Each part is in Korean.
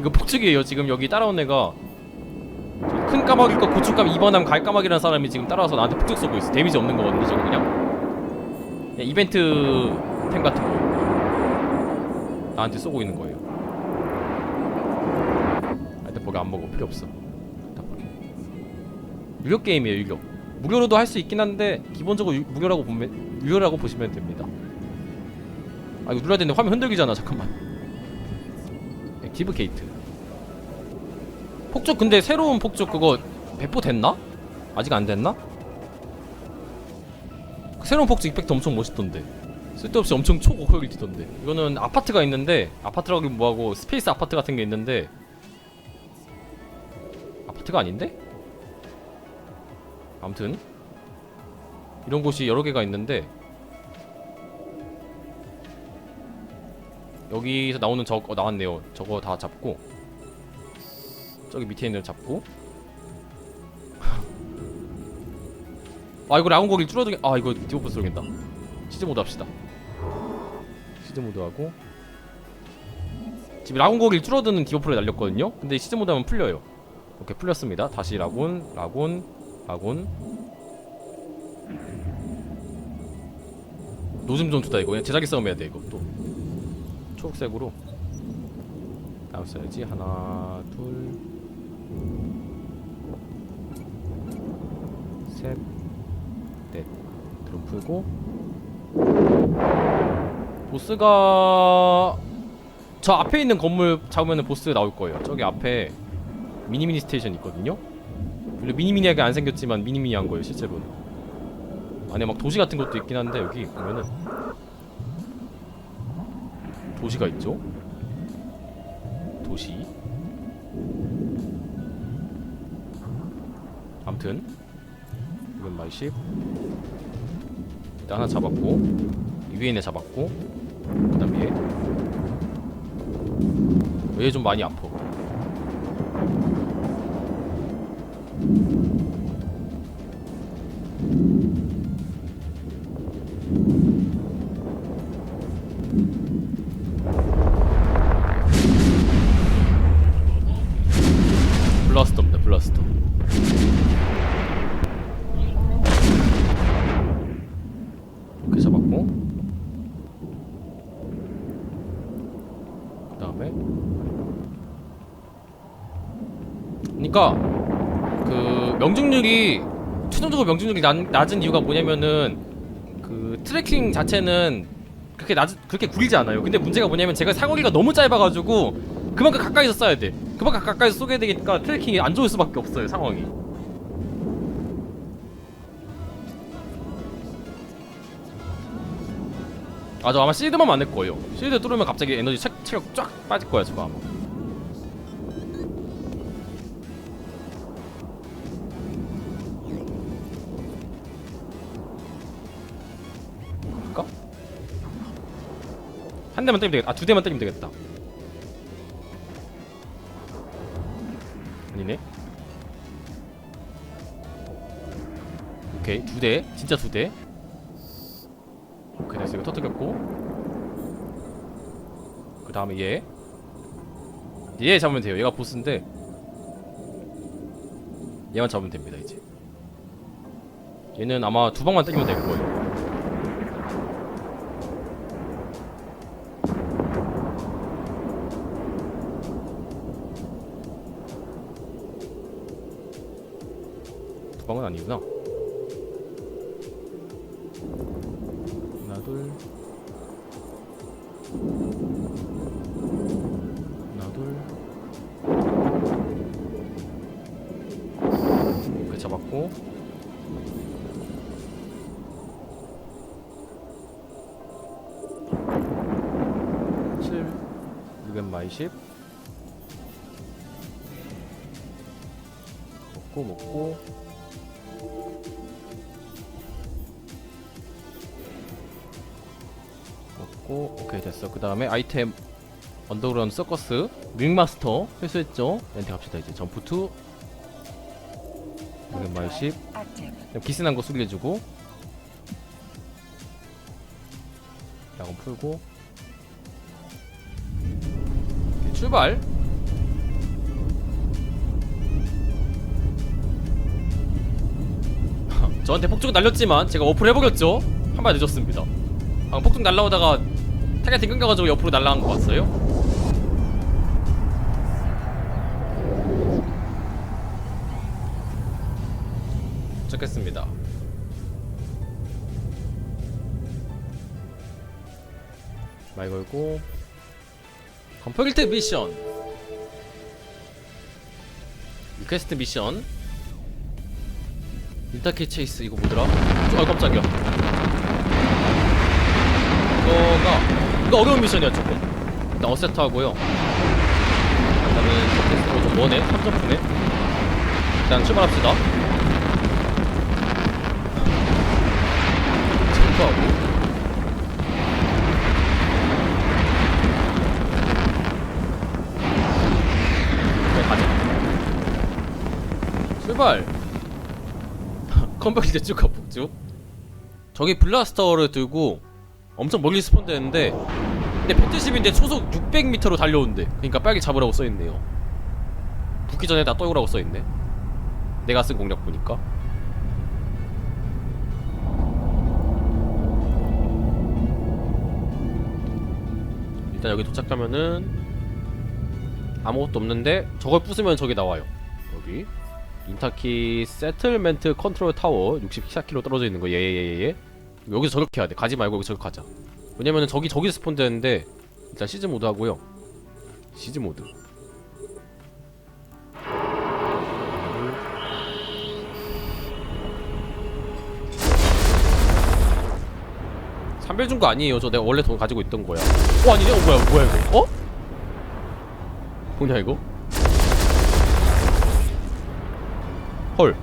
이거 폭죽이에요. 지금 여기 따라온 애가 저큰 까마귀 거 고춧감 2번함 갈까마귀라는 사람이 지금 따라와서 나한테 폭죽 쏘고 있어. 데미지 없는 거거든요 저거 그냥. 그냥 이벤트 템 같은 거. 나한테 쏘고 있는 거예요. 하여튼 버기 안 먹어 필요 없어. 유료 게임이에요 유료. 무료로도 할 수 있긴 한데 기본적으로 유, 무료라고 보면 유료라고 보시면 됩니다. 아 이거 눌러야 되는데 화면 흔들리잖아 잠깐만 액티브 게이트 폭죽 근데 새로운 폭죽 그거 배포됐나? 아직 안 됐나? 그 새로운 폭죽 이펙트 엄청 멋있던데 쓸데없이 엄청 초고퀄 퀄리티던데 이거는 아파트가 있는데 아파트라고 뭐하고 스페이스 아파트 같은 게 있는데 아파트가 아닌데? 아무튼 이런 곳이 여러 개가 있는데 여기서 나오는 저거 어, 나왔네요. 저거 다 잡고. 저기 밑에 있는 애 잡고. 아 이거 라운 거리 줄어들게 아 이거 디오프 쏘겠다. 시즈 모드 합시다. 시즈 모드 하고. 지금 라운거리 줄어드는 디오프를 날렸거든요? 근데 시즈 모드 하면 풀려요. 오케이 풀렸습니다. 다시 라곤 라곤 라곤 노즘 전투다 이거. 그냥 제자기 싸움 해야 돼 이거 또 초록색으로 써야지. 하나 둘셋넷. 드럼 풀고. 보스가 저 앞에 있는 건물 잡으면 보스 나올 거예요. 저기 앞에 미니미니 스테이션 있거든요. 물론 미니미니하게 안 생겼지만 미니미니 한 거예요 실제로는. 안에 막 도시 같은 것도 있긴 한데 여기 보면은 도시가 있죠? 도시. 암튼 이건 마이십. 일단 하나 잡았고 이 위에 있는 잡았고 그 다음 얘얘좀 많이 아파 그니까 그 명중률이 최종적으로 명중률이 낮, 낮은 이유가 뭐냐면은 그 트래킹 자체는 그렇게 낮 그렇게 굴리지 않아요. 근데 문제가 뭐냐면 제가 사거리가 너무 짧아가지고 그만큼 가까이서 쏴야 돼. 그만큼 가까이서 쏘게 되니까 트래킹이 안 좋을 수밖에 없어요 상황이. 아저 아마 시드만 많을 거예요. 시드 뚫으면 갑자기 에너지 체, 체력 쫙 빠질 거야 저거 아마 한 대만 때리면 되겠다. 아 두 대만 때리면 되겠다. 아니네. 오케이. 두대. 진짜 두대. 오케이 됐어. 이거 터뜨렸고. 그 다음에 얘. 얘 잡으면 돼요. 얘가 보스인데. 얘만 잡으면 됩니다 이제. 얘는 아마 두 방만 때리면 될 거예요 마이십. 먹고 먹고. 먹고 오케이 됐어. 그 다음에 아이템 언더그라운드 서커스 윙마스터 회수했죠? 렌트 갑시다 이제. 점프 투. 여기 마이십. 기스난 거 숙여주고. 야건 풀고 출발 저한테 폭죽 날렸지만 제가 어프를 해버렸죠? 한 발 늦었습니다 방금 폭죽 날라오다가 타겟팅 끊겨가지고 옆으로 날라간 거 봤어요? 도착했습니다 말 걸고 컴플리트 미션. 리퀘스트 미션. 인터키 체이스 이거 뭐더라? 아 깜짝이야. 이거가 이거 어려운 미션이야 조금 일단 어세트 하고요. 일단은 테스트로 좀 머네? 3점프네 일단 출발합시다. 점프하고 출발. 컴백 이제 쭉 가폭쭉 저기 블라스터를 들고 엄청 멀리 스폰 되는데 근데 170인데 초속 600m로 달려온대 그러니까 빨리 잡으라고 써있네요. 붙기 전에 다 떨구라고 써있네. 내가 쓴 공략 보니까. 일단 여기 도착하면은 아무것도 없는데 저걸 부수면 저기 나와요. 여기 인타키 세틀멘트 컨트롤 타워 64km 떨어져 있는 거. 예예예예. 여기서 저렇게 해야 돼. 가지 말고 여기 저렇게 가자. 왜냐면은 저기 저기 스폰 되는데 일단 시즈 모드 하고요. 시즈 모드. 삼별 준 거 아니에요. 저 내가 원래 돈 가지고 있던 거야. 어 아니네? 어 뭐야 뭐야 이거? 어? 뭐냐 이거? 헐.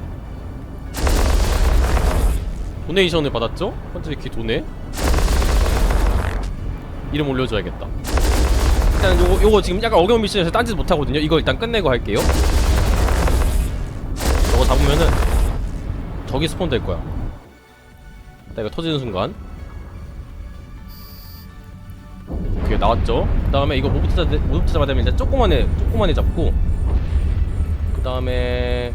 도네이션을 받았죠? 헌트리키 돈에 이름 올려줘야겠다. 일단 요거, 요거 지금 약간 어려운 미션에서 딴짓 못하거든요. 이거 일단 끝내고 할게요. 저거 잡으면은 저기 스폰 될 거야. 나 이거 터지는 순간. 오케이 나왔죠? 그 다음에 이거 뭐부터 잡아야 되면 일단 조그만 애 조그만 애 잡고. 그 다음에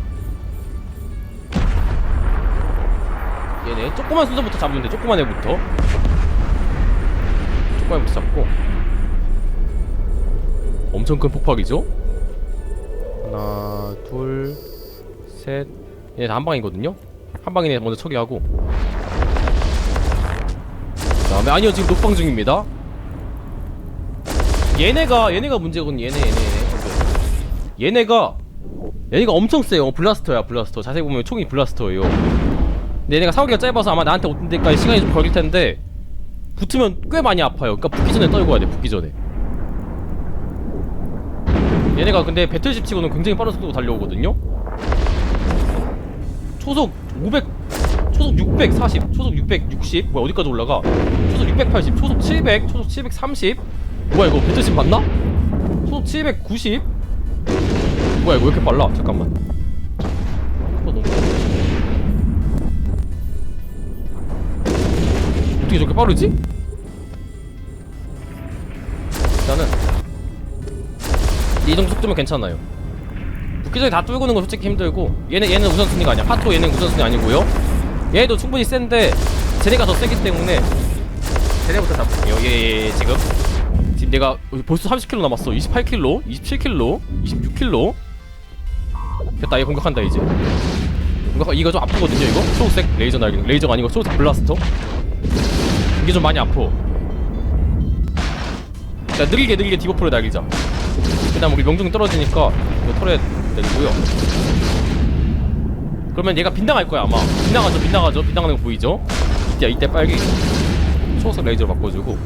얘네 조그만 순서부터 잡으면 돼 조그만 애부터. 조그만 애부터 잡고. 엄청 큰 폭발이죠? 하나 둘셋. 얘네 다 한 방이거든요? 한 방이네 먼저 처리하고. 그 다음에 아니요 지금 녹방 중입니다. 얘네가 얘네가 문제거든 얘네 얘네 얘네. 얘네가 얘네가 엄청 세요 블라스터야 블라스터. 자세히 보면 총이 블라스터예요 얘네가 사거리가 짧아서 아마 나한테 오는 데까지 시간이 좀 걸릴 텐데 붙으면 꽤 많이 아파요. 그러니까 붙기 전에 떨궈야 돼 붙기 전에. 얘네가 근데 배틀십 치고는 굉장히 빠른 속도로 달려오거든요? 초속 500 초속 640 초속 660 뭐야 어디까지 올라가? 초속 680 초속 700 초속 730 뭐야 이거 배틀십 맞나? 초속 790 뭐야 이거 왜 이렇게 빨라? 잠깐만 어떻게 저렇게 빠르지? 일단은 이 정도 속도면 괜찮아요. 전에 다 뚫고는 건 솔직히 힘들고 얘는 얘는 우선순위가 아니야. 파토 얘는 우선순위 아니고요. 얘도 충분히 센데 쟤네가 더 세기 때문에 쟤네부터 잡을게요. 예예 예, 지금. 지금 내가 벌써 30km 남았어. 28km 27km 26km 됐다 얘 공격한다 이제. 공격 이거 좀 아프거든요 이거? 초록색 레이저 날개 레이저가 아니고 초록색 블라스터 이게 좀 많이 아파. 자 느리게 느리게 디버프를 날리자. 그 다음 우리 명중 떨어지니까 이거 털에 내리고요. 그러면 얘가 빗나갈 거야 아마. 빗나가죠 빗나가죠. 빗나가는 거 보이죠? 이때 이때 빨리 초록색 레이저로 바꿔주고.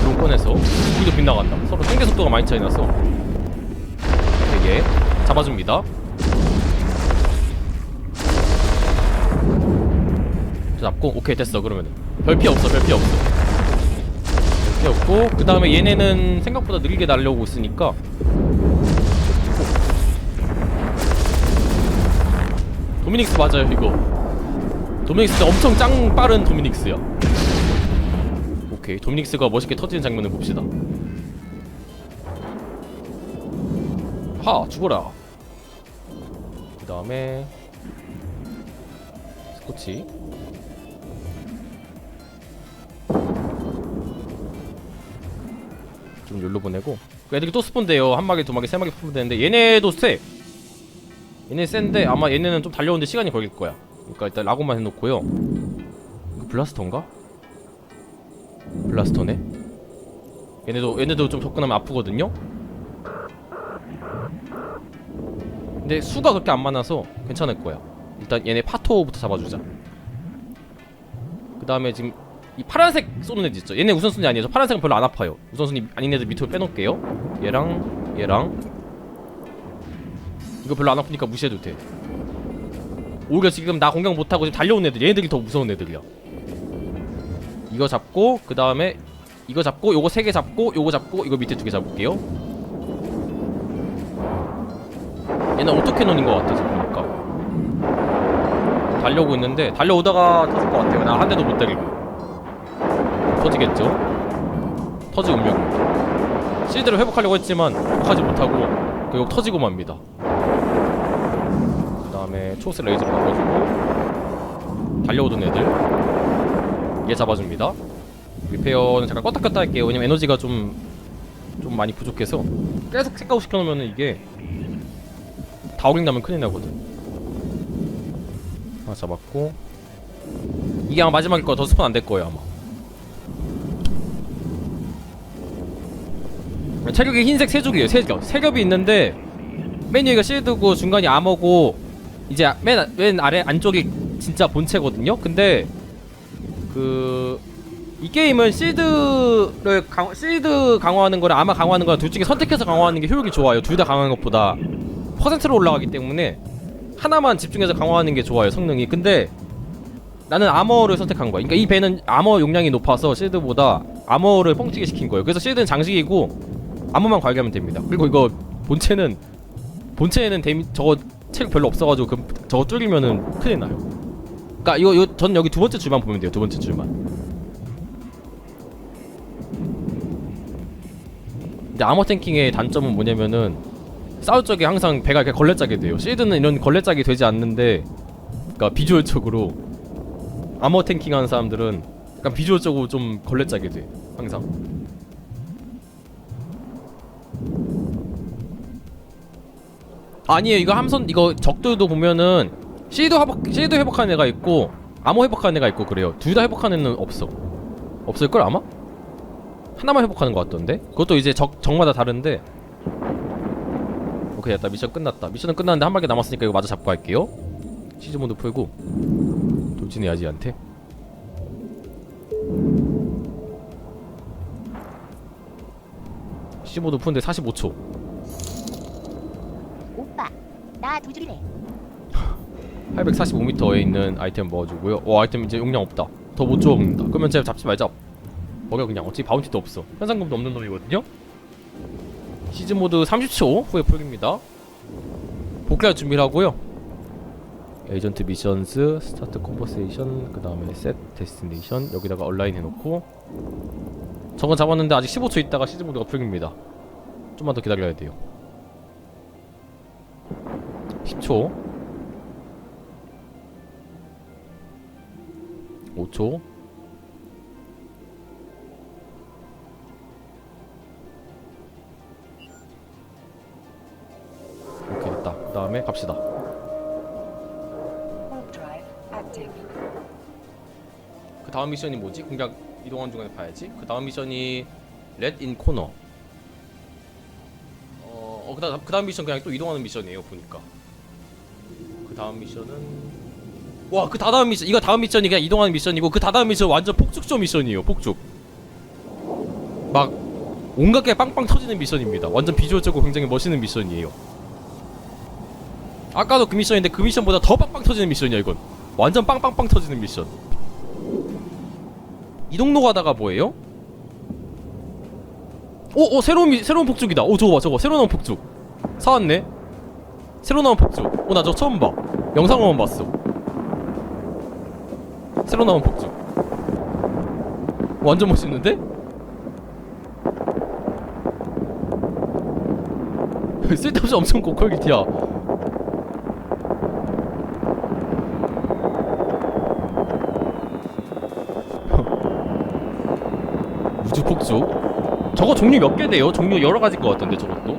드론 꺼내서 우리도 빗나간다. 서로 상대 속도가 많이 차이 나서. 되게 잡아줍니다 잡고 오케이 됐어 그러면은. 별 피해 없어 별 피해 없어. 별 피해 없고 그 다음에 얘네는 생각보다 느리게 날려오고 있으니까. 도미닉스 맞아요 이거. 도미닉스 엄청 짱 빠른 도미닉스야. 오케이 도미닉스가 멋있게 터지는 장면을 봅시다. 하 죽어라. 다음에 스코치 좀 여기로 보내고. 그 애들이 또 스폰돼요. 한 마리 두 마리 세 마리 스폰 되는데 얘네도 세 얘네 센데 아마 얘네는 좀 달려오는데 시간이 걸릴 거야. 그러니까 일단 라고만 해놓고요. 이거 블라스터인가? 블라스터네? 얘네도 얘네도 좀 접근하면 아프거든요? 근데 수가 그렇게 안 많아서 괜찮을 거야. 일단 얘네 파토부터 잡아주자. 그 다음에 지금 이 파란색 쏘는 애들 있죠. 얘네 우선순위 아니에요. 저 파란색은 별로 안 아파요. 우선순위 아닌 애들 밑으로 빼놓을게요. 얘랑 얘랑. 이거 별로 안 아프니까 무시해도 돼. 오히려 지금 나 공격 못하고 지금 달려온 애들 얘네들이 더 무서운 애들이야. 이거 잡고 그 다음에 이거 잡고 요거 세 개 잡고 요거 잡고 이거 밑에 두 개 잡을게요. 얘는 오토캐논인 것 같아 지금 보니까. 달려오고 있는데 달려오다가 터질 것 같아요. 나 한 대도 못 때리고 터지겠죠? 터지 음력입니다 실드를 회복하려고 했지만 회복하지 못하고 결국 터지고 맙니다. 그 다음에 초스 레이저로 바꿔주고 달려오던 애들. 얘 잡아줍니다. 리페어는 잠깐 껐다 켰다 할게요. 왜냐면 에너지가 좀 좀 많이 부족해서. 계속 생각을 시켜놓으면 이게 다 오링 나면 큰일 나거든. 하나 잡았고. 이게 아마 마지막일 거야 더 스폰 안 될 거예요 아마 체력이 흰색 세 줄이에요. 세 겹. 세 겹이 있는데 맨 위가 실드고 중간이 암호고 이제 맨, 맨 아래 안쪽이 진짜 본체거든요. 근데 그... 이 게임은 실드를 강, 실드 강화하는 거랑 아마 강화하는 거랑 둘 중에 선택해서 강화하는 게 효율이 좋아요. 둘 다 강화하는 것보다 퍼센트로 올라가기 때문에 하나만 집중해서 강화하는 게 좋아요 성능이. 근데 나는 아머를 선택한 거야. 그러니까 이 배는 아머 용량이 높아서 실드보다 아머를 뻥튀기 시킨 거예요. 그래서 실드는 장식이고 아머만 관리하면 됩니다 그리고 이거 본체는 본체에는 데미 저거 체력 별로 없어가지고 그 저거 뚫리면은 큰일 나요 그니까 이거, 이거 전 여기 두 번째 줄만 보면 돼요 두 번째 줄만 근데 아머 탱킹의 단점은 뭐냐면은 싸울 적에 항상 배가 이렇게 걸레짝이 돼요. 실드는 이런 걸레짝이 되지 않는데, 그러니까 비주얼적으로 아머 탱킹하는 사람들은 약간 비주얼적으로 좀 걸레짝이 돼. 항상. 아니에요. 이거 함선 이거 적들도 보면은 실드 회복 실드 회복하는 애가 있고 아머 회복하는 애가 있고 그래요. 둘 다 회복하는 애는 없어. 없을 걸 아마? 하나만 회복하는 것 같던데? 그것도 이제 적 적마다 다른데 오케이 됐다 미션 끝났다 미션은 끝났는데 한 바퀴 남았으니까 이거 마저 잡고 갈게요 시즈 모드 풀고 돌진해야지 한테 시즈 모드 푸는데 45초 나두 줄이래 845m에 있는 아이템 먹어주고요. 와 아이템 이제 용량 없다. 더 못 주워 먹는다. 그러면 제가 잡지 말자. 먹여 그냥. 어차피 바운티도 없어. 현상금도 없는 놈이거든요? 시즈 모드 30초 후에 풀립니다. 복귀할 준비를 하고요. 에이전트 미션스 스타트 컨버세이션 그 다음에 셋 데스티네이션 여기다가 온라인 해놓고. 저건 잡았는데 아직 15초 있다가 시즈 모드가 풀립니다. 좀만 더 기다려야 돼요 10초. 5초. 오케이 됐다. 그 다음에 갑시다. 그 다음 미션이 뭐지? 공략 이동하는 중간에 봐야지. 그 다음 미션이 렛인 코너 어, 어 그다음 그 다음 미션 그냥 또 이동하는 미션이에요 보니까. 그 다음 미션은 와 그 다다음 미션 이거 다음 미션이 그냥 이동하는 미션이고 그 다다음 미션 완전 폭죽쇼 미션이에요 폭죽 막 온갖 게 빵빵 터지는 미션입니다 완전 비주얼적으로 굉장히 멋있는 미션이에요 아까도 그 미션인데 그 미션보다 더 빵빵 터지는 미션이야 이건 완전 빵빵빵 터지는 미션 이동로 가다가 뭐예요? 오, 오 새로운 미, 새로운 폭죽이다. 오 저거 봐 저거 새로 나온 폭죽. 사왔네. 새로 나온 폭죽. 오 나 저거 처음 봐. 영상으로만 봤어. 새로 나온 폭죽 완전 멋있는데? 쓸데없이 엄청 고퀄기티야. 우주 폭주? 저거 종류 몇 개 돼요? 종류 여러 가지일 것 같은데 저것도?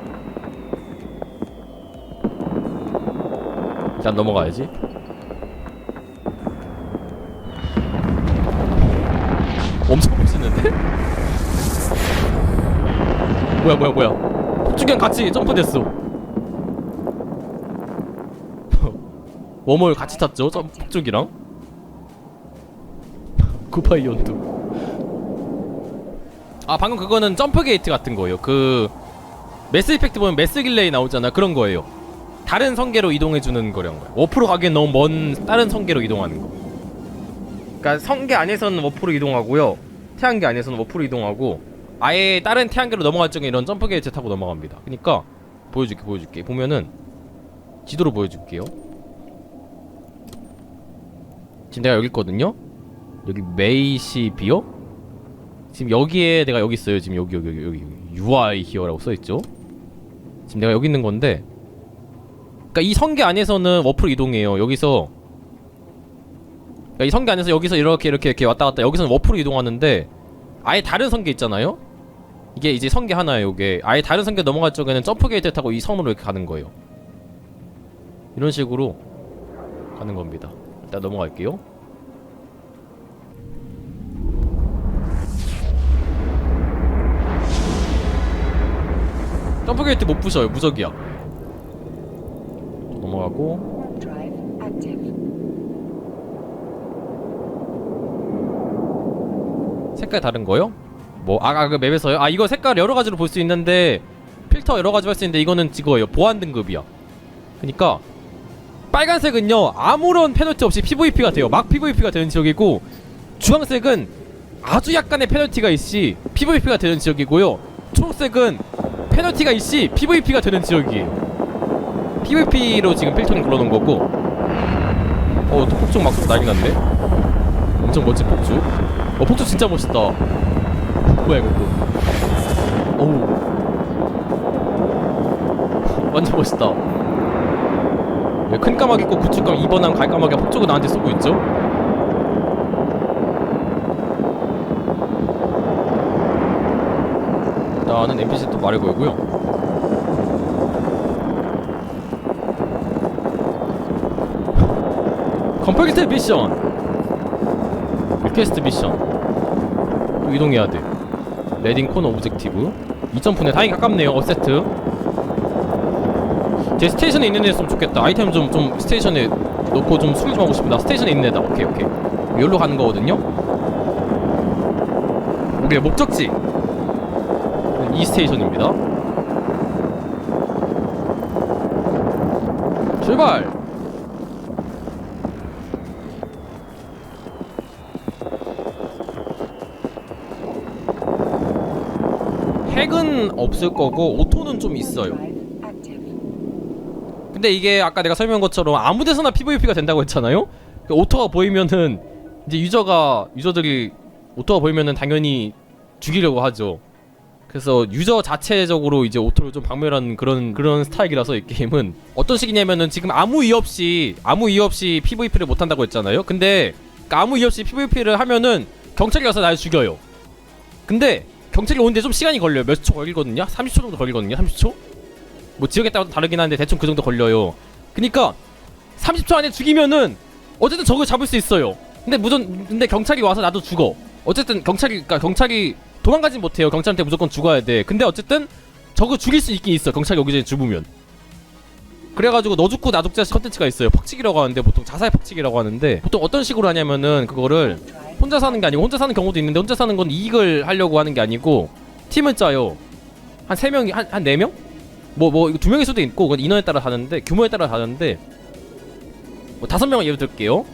일단 넘어가야지. 엄청 멋있는데? 뭐야 뭐야 뭐야. 폭죽이랑 같이 점프됐어. 웜을 같이 탔죠 점, 폭죽이랑? 구파이 연두 아 방금 그거는 점프 게이트 같은 거예요. 그 매스 이펙트 보면 매스 길레이 나오잖아. 그런 거예요 다른 성계로 이동해주는 거란 거예요. 워프로 가기엔 너무 먼 다른 성계로 이동하는 거. 그러니까 성계 안에서는 워프로 이동하고요. 태양계 안에서는 워프로 이동하고 아예 다른 태양계로 넘어갈 적에 이런 점프 게이트 타고 넘어갑니다. 그러니까 보여줄게 보여줄게. 보면은 지도로 보여줄게요. 지금 내가 여기 있거든요. 여기 메이시 비어 지금 여기에 내가 여기 있어요. 지금 여기 여기 여기 여기. UI 히어라고 써 있죠. 지금 내가 여기 있는 건데, 그러니까 이 성계 안에서는 워프로 이동해요. 여기서 그러니까 이 성계 안에서 여기서 이렇게 이렇게 이렇게 왔다 갔다 여기서는 워프로 이동하는데 아예 다른 성계 있잖아요. 이게 이제 성계 하나예요. 이게 아예 다른 성계 넘어갈 적에는 점프 게이트 타고 이 섬으로 이렇게 가는 거예요. 이런 식으로 가는 겁니다. 일단 넘어갈게요. 점프 게이트 못 부셔요. 무적이야. Active. 색깔 다른 거요? 뭐 아까 그 맵에서요? 아 이거 색깔 여러 가지로 볼 수 있는데 필터 여러 가지 할수 있는데 이거는 이거예요. 보안 등급이야. 그러니까 빨간색은요 아무런 페널티 없이 PVP가 돼요. 막 PVP가 되는 지역이고 주황색은 아주 약간의 페널티가 있시 PVP가 되는 지역이고요. 초록색은 페널티가 있시 PVP가 되는 지역이에요. PVP로 지금 필터링 걸어놓은 거고. 어, 또 폭죽 막 난리 났네. 엄청 멋진 폭죽. 어, 폭죽 진짜 멋있다. 뭐야 또. 어우. 완전 멋있다. 왜큰 까마귀 있고 구축감 2번함 갈까마귀가 폭죽을 나한테 쏘고 있죠? 일단은 NPC 또 말해 보이고요. 컴플리트 미션! 리퀘스트 미션. 또 이동해야 돼. 레딩 코너 오브젝티브. 2점프네. 다행히 가깝네요. 어세트 제 스테이션에 있는 애였으면 좋겠다. 아이템 좀, 좀 스테이션에 놓고 좀 수리 좀 하고 싶다. 스테이션에 있는 애다. 오케이 오케이. 여기로 가는 거거든요. 우리의 목적지. 이 스테이션입니다. 출발 없을 거고 오토는 좀 있어요. 근데 이게 아까 내가 설명한 것처럼 아무 데서나 PVP가 된다고 했잖아요? 그 오토가 보이면은 이제 유저가 유저들이 오토가 보이면은 당연히 죽이려고 하죠. 그래서 유저 자체적으로 이제 오토를 좀 박멸하는 그런 그런 스타일이라서 이 게임은 어떤 식이냐면은 지금 아무 이유 없이 아무 이유 없이 PVP를 못 한다고 했잖아요. 근데 그러니까 아무 이유 없이 PVP를 하면은 경찰이 와서 날 죽여요. 근데 경찰이 오는데 좀 시간이 걸려요. 몇 초 걸리거든요. 30초 정도 걸리거든요. 30초? 뭐 지역에 따라 다르긴 한데 대충 그 정도 걸려요. 그니까 30초 안에 죽이면은 어쨌든 적을 잡을 수 있어요. 근데 무전 근데 경찰이 와서 나도 죽어. 어쨌든 경찰이 그러니까 경찰이 도망가진 못해요. 경찰한테 무조건 죽어야 돼. 근데 어쨌든 적을 죽일 수 있긴 있어. 경찰이 전에 죽으면. 그래가지고 너 죽고 나 죽자 컨텐츠가 있어요. 퍽치기라고 하는데 보통 자살 퍽치기라고 하는데 보통 어떤 식으로 하냐면은 그거를 혼자 사는 게 아니고 혼자 사는 경우도 있는데 혼자 사는 건 이익을 하려고 하는 게 아니고 팀을 짜요. 한 세 명이 한 한 네 명? 뭐 뭐 두 명일 수도 있고 그건 인원에 따라 다른데 규모에 따라 다른데 뭐 다섯 명을 예를 들게요.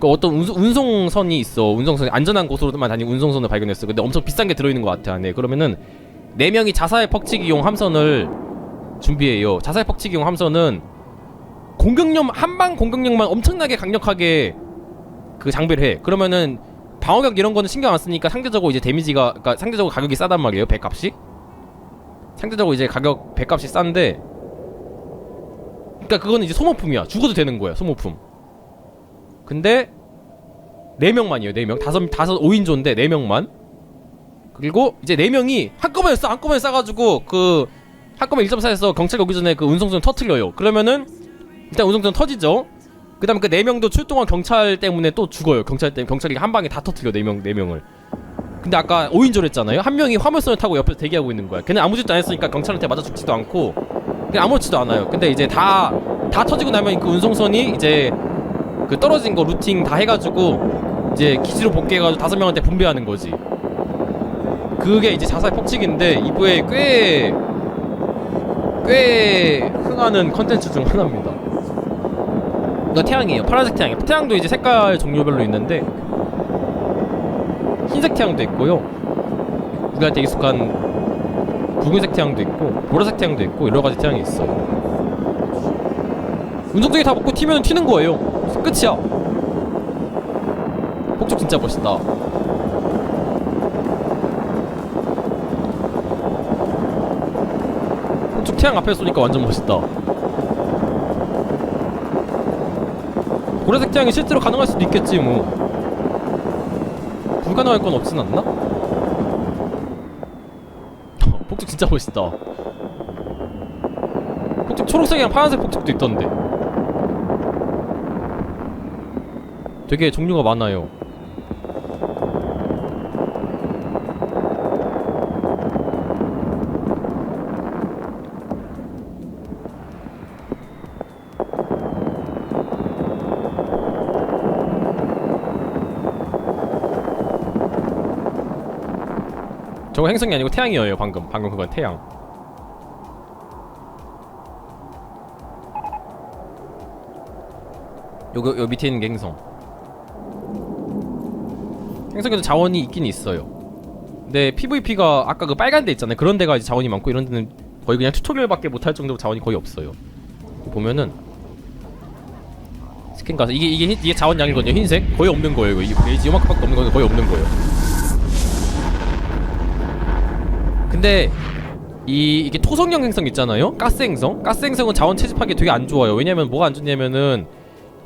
그 어떤 운송, 운송 선이 있어. 운송선이 안전한 곳으로만 다니는 운송선을 발견했어. 근데 엄청 비싼 게 들어있는 것 같아 안에. 그러면은 네 명이 자살 퍽치기용 함선을 준비해요. 자살 퍽치기용 함선은 공격력 한방 공격력만 엄청나게 강력하게 그 장비를 해. 그러면은 방어력 이런 거는 신경 안 쓰니까 상대적으로 이제 데미지가 그러니까 상대적으로 가격이 싸단 말이에요. 배값이. 상대적으로 이제 가격 배값이 싼데 그러니까 그거는 이제 소모품이야. 죽어도 되는 거야. 소모품. 근데 네 명만이에요. 네 명. 다섯 다섯 5인조인데 네 명만. 그리고 이제 네 명이 한꺼번에 쏴 한꺼번에 쏴가지고 그 한꺼번에 1.4에서 경찰 오기 전에 그 운송선 터트려요. 그러면은 일단 운송선 터지죠. 그다음에 그 네 명도 출동한 경찰 때문에 또 죽어요. 경찰 때문에 경찰이 한 방에 다 터트려 네명네 명을. 근데 아까 5인조를 했잖아요. 한 명이 화물선을 타고 옆에서 대기하고 있는 거야. 걔는 아무 짓도 안 했으니까 경찰한테 맞아 죽지도 않고 그냥 아무렇지도 않아요. 근데 이제 다 다 터지고 나면 그 운송선이 이제 그 떨어진 거 루팅 다 해가지고 이제 기지로 복귀해가지고 다섯 명한테 분배하는 거지. 그게 이제 자살 폭칙인데 이부에 꽤, 꽤 흥하는 컨텐츠 중 하나입니다. 이거 태양이에요. 파란색 태양이에요. 태양도 이제 색깔 종류별로 있는데 흰색 태양도 있고요. 우리한테 익숙한 붉은색 태양도 있고 보라색 태양도 있고 여러 가지 태양이 있어요. 운동장에 다 먹고 튀면 튀는 거예요. 끝이야. 폭죽 진짜 멋있다. 폭죽 태양 앞에 쏘니까 완전 멋있다. 태양이 실제로 가능할 수도 있겠지 뭐. 불가능할 건 없진 않나? 폭죽 진짜 멋있다. 폭죽 초록색이랑 파란색 폭죽도 있던데. 되게 종류가 많아요. 저거 행성이 아니고 태양이에요 방금. 방금 그건 태양. 요거 요 밑에 있는 게 행성. 행성에도 자원이 있긴 있어요. 근데 PVP가 아까 그 빨간 데 있잖아요. 그런 데가 이제 자원이 많고 이런 데는 거의 그냥 튜토리얼밖에 못할 정도로 자원이 거의 없어요. 보면은 스킨 가서 이게 이게 흰- 이게 자원 양이거든요. 흰색? 거의 없는 거예요 이거. 이 베이지 요만큼밖에 없는 거예요 거의 없는 거예요 근데 이 이게 토성형 행성 있잖아요. 가스 행성. 가스 행성은 자원 채집하기 되게 안 좋아요. 왜냐면 뭐가 안 좋냐면은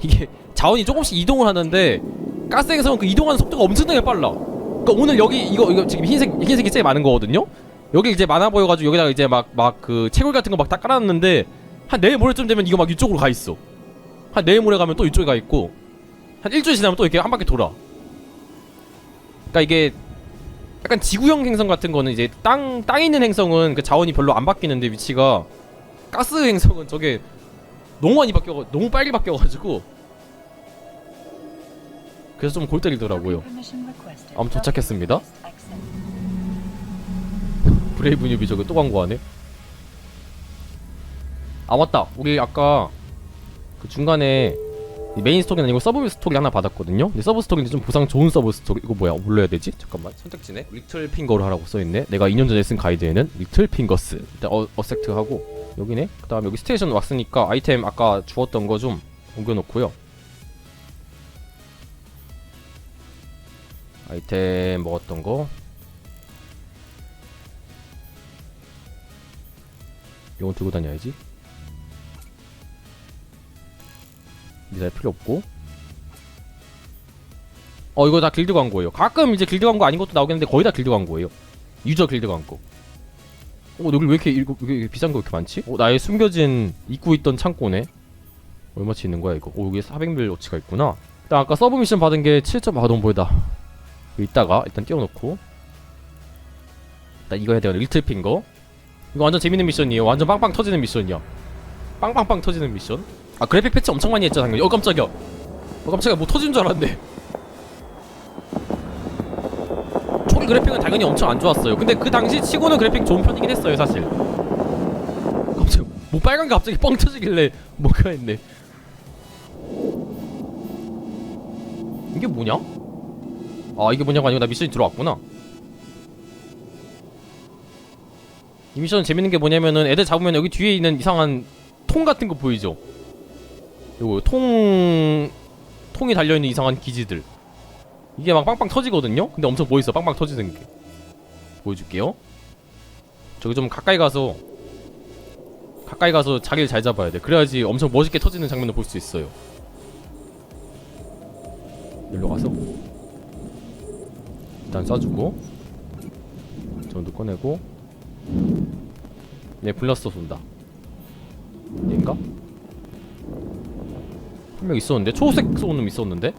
이게 자원이 조금씩 이동을 하는데 가스 행성은 그 이동하는 속도가 엄청나게 빨라. 그러니까 오늘 여기 이거 이거 지금 흰색 흰색이 제일 많은 거거든요. 여기 이제 많아 보여가지고 여기다가 이제 막 막 그 채굴 같은 거 막 다 깔아놨는데 한 내일 모레쯤 되면 이거 막 이쪽으로 가 있어. 한 내일 모레 가면 또 이쪽에 가 있고 한 일주일 지나면 또 이렇게 한 바퀴 돌아. 그러니까 이게 약간 지구형 행성 같은 거는 이제 땅, 땅 있는 행성은 그 자원이 별로 안 바뀌는데 위치가 가스 행성은 저게 너무 많이 바뀌어 너무 빨리 바뀌어가지고 그래서 좀 골 때리더라고요. 아무튼 도착했습니다. 브레이브 뉴비 저거 또 광고하네. 아 맞다. 우리 아까 그 중간에 이 메인 스토리는 아니고 서브 스토리 하나 받았거든요. 근데 서브 스토리인데 좀 보상 좋은 서브 스토리. 이거 뭐야? 해야 되지? 잠깐만. 선택지네. 리틀 핑거로 하라고 써 있네. 내가 2년 전에 쓴 가이드에는 리틀 핑거스. 일단 어, 어섹트 하고 여기네. 그 다음 여기 스테이션 왔으니까 아이템 아까 주웠던 거 좀 옮겨 놓고요. 아이템 먹었던 거. 이건 들고 다녀야지. 미사일 필요 없고. 어 이거 다 길드 광고예요. 가끔 이제 길드 광고 아닌 것도 나오겠는데 거의 다 길드 광고예요. 유저 길드 광고. 어 여기 왜 이렇게 이거 왜 이렇게 비싼 거 이렇게 많지? 어 나의 숨겨진 잊고 있던 창고네. 얼마치 있는 거야 이거? 오 여기 400밀 어치가 있구나. 일단 아까 서브 미션 받은 게 7점. 아 너무 보이다. 있다가 일단 띄워놓고. 일단 이거 해야 돼요 리틀 핑거. 이거 완전 재밌는 미션이에요. 완전 빵빵 터지는 미션이야. 빵빵빵 터지는 미션 아 그래픽 패치 엄청 많이 했죠 당연히. 어 깜짝이야. 어 깜짝이야. 뭐 터진 줄 알았네 초기 그래픽은 당연히 엄청 안 좋았어요. 근데 그 당시 치고는 그래픽 좋은 편이긴 했어요 사실. 갑자기 뭐 빨간 게 갑자기 뻥 터지길래 뭐가 했네. 이게 뭐냐? 아 이게 뭐냐가 아니고 나 미션이 들어왔구나. 이 미션 재밌는 게 뭐냐면은 애들 잡으면 여기 뒤에 있는 이상한 통 같은 거 보이죠? 요거 통 통이 달려 있는 이상한 기지들 이게 막 빵빵 터지거든요. 근데 엄청 멋있어 빵빵 터지는 게 보여줄게요. 저기 좀 가까이 가서 가까이 가서 자리를 잘 잡아야 돼. 그래야지 엄청 멋있게 터지는 장면을 볼 수 있어요. 일로 가서 일단 쏴주고 저도 꺼내고 얘 블라스터 쏜다 얘인가? 한 명 있었는데? 초록색 쏘는 놈 있었는데?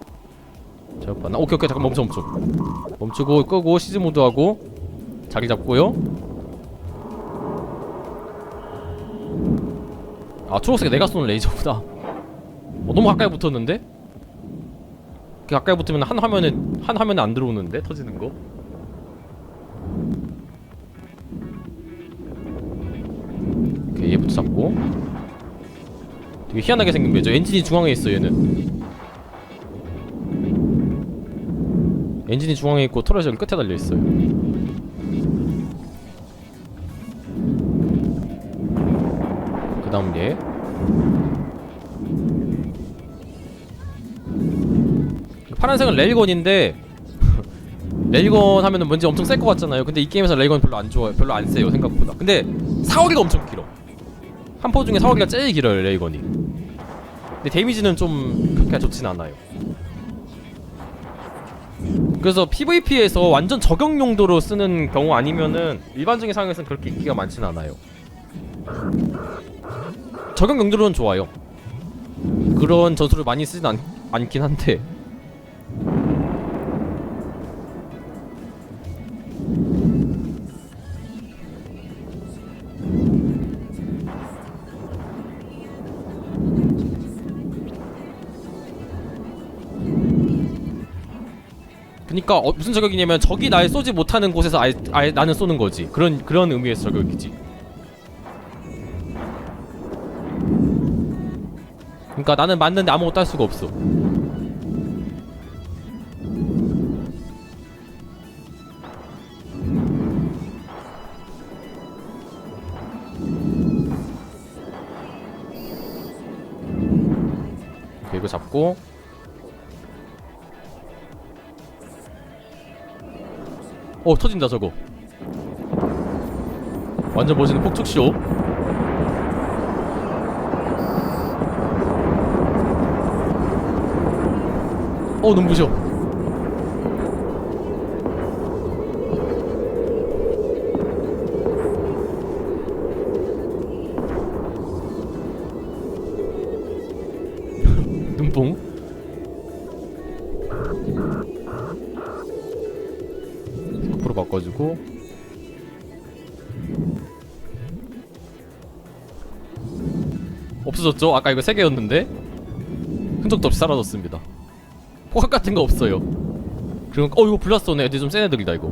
잘못 봤나? 오케이 오케이. 잠깐 멈춰 멈춰. 멈추고 끄고 시즈 모드 하고. 자리 잡고요. 아 초록색 내가 쏘는 레이저구나. 어, 너무 가까이 붙었는데? 이렇게 가까이 붙으면 한 화면에 한 화면에 안 들어오는데? 터지는 거? 오케이 얘부터 잡고 되게 희한하게 생긴 매죠 엔진이 중앙에 있어 얘는 엔진이 중앙에 있고 터렛이 여기 끝에 달려 있어요 그 다음 얘 파란색은 레일건인데 레일건 하면은 뭔지 엄청 셀 것 같잖아요. 근데 이 게임에서 레일건 별로 안 좋아요. 별로 안 세요 생각보다. 근데 사거리가 엄청 길어. 한 포 중에 사거리가 제일 길어요 레일건이. 근데 데미지는 좀 그렇게 좋진 않아요. 그래서 PVP에서 완전 저격 용도로 쓰는 경우 아니면은 일반적인 상황에서는 그렇게 인기가 많진 않아요. 저격 용도로는 좋아요. 그런 전술을 많이 쓰진 않, 않긴 한데 그니까 어, 무슨 저격이냐면 적이 날 쏘지 못하는 곳에서 아예, 아예 나는 쏘는 거지. 그런 그런 의미에서 저격이지. 그러니까 나는 맞는데 아무것도 할 수가 없어. 이거 잡고 어 터진다 저거. 완전 멋있는 폭죽쇼. 어 눈부셔 없어졌죠? 아까 이거 3개였는데? 흔적도 없이 사라졌습니다. 포각 같은 거 없어요. 그럼 어 이거 블라스터네. 애들 좀 센 애들이다 이거